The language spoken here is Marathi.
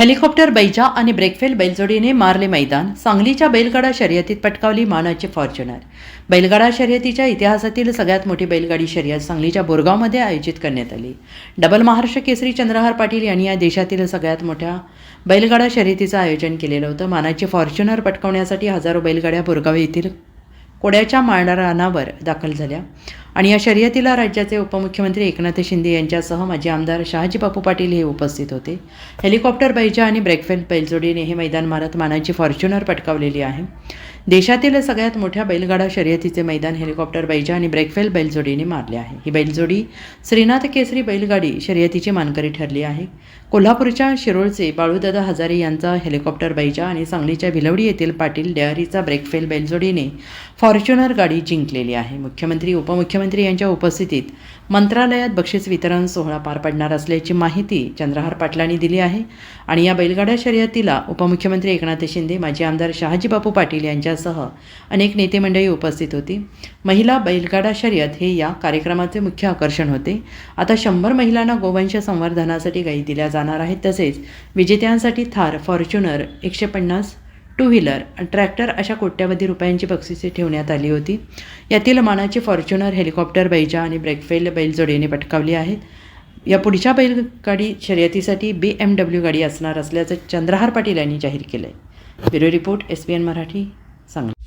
हेलिकॉप्टर बैजा आणि ब्रेकफेल बैलजोडीने मारले मैदान. सांगलीच्या बैलगाडा शर्यतीत पटकावली मानाची फॉर्च्युनर. बैलगाडा शर्यतीच्या इतिहासातील सगळ्यात मोठी बैलगाडी शर्यत सांगलीच्या बोरगावमध्ये आयोजित करण्यात आली. डबल महाराष्ट्र केसरी चंद्रहार पाटील यांनी या देशातील सगळ्यात मोठ्या बैलगाडा शर्यतीचं आयोजन केलेलं होतं. मानाची फॉर्च्युनर पटकावण्यासाठी हजारो बैलगाड्या बोरगाव येथील कोड्याच्या माळरानावर दाखल झाल्या. आणि या शर्यतीला राज्याचे उपमुख्यमंत्री एकनाथ शिंदे यांच्यासह माजी आमदार शहाजी बापू पाटील हे उपस्थित होते. हेलिकॉप्टर बैजा आणि ब्रेकफेल बैलजोडीने हे मैदान मारत मानाची फॉर्च्युनर पटकावलेली आहे. देशातील सगळ्यात मोठ्या बैलगाडा शर्यतीचे मैदान हेलिकॉप्टर बैजा आणि ब्रेकफेल बैलजोडीने मारले आहे. ही बैलजोडी श्रीनाथ केसरी बैलगाडी शर्यतीची मानकरी ठरली आहे. कोल्हापूरच्या शिरोळचे बाळूदादा हजारे यांचा हेलिकॉप्टर बैजा आणि सांगलीच्या भिलवडी येथील पाटील डेअरीचा ब्रेकफेल बैलजोडीने फॉर्च्युनर गाडी जिंकलेली आहे. मुख्यमंत्री उपमुख्यमंत्री यांच्या उपस्थितीत मंत्रालयात बक्षीस वितरण सोहळा पार पडणार असल्याची माहिती चंद्रहार पाटलांनी दिली आहे. आणि या बैलगाड्या शर्यतीला उपमुख्यमंत्री एकनाथ शिंदे माजी आमदार शहाजीबापू पाटील यांच्यासह अनेक नेते मंडळी उपस्थित होती. महिला बैलगाडा शर्यत हे या कार्यक्रमाचे मुख्य आकर्षण होते. आता शंभर महिलांना गोवंश संवर्धनासाठी गायी दिल्या जाणार आहेत तसेच विजेत्यांसाठी थार फॉर्च्युनर एकशे पन्नास टू व्हीलर ट्रॅक्टर अशा कोट्यावधी रुपयांची बक्षिसे ठेवण्यात आली होती. यातील मानाची फॉर्च्युनर हेलिकॉप्टर बैजा आणि ब्रेकफेल बैलजोडीने पटकावली आहेत. या पुढच्या बैलगाडी शर्यतीसाठी बी एम डब्ल्यू गाडी असणार असल्याचं चंद्रहार पाटील यांनी जाहीर केलं आहे bureau report S P N Marathi Sangli.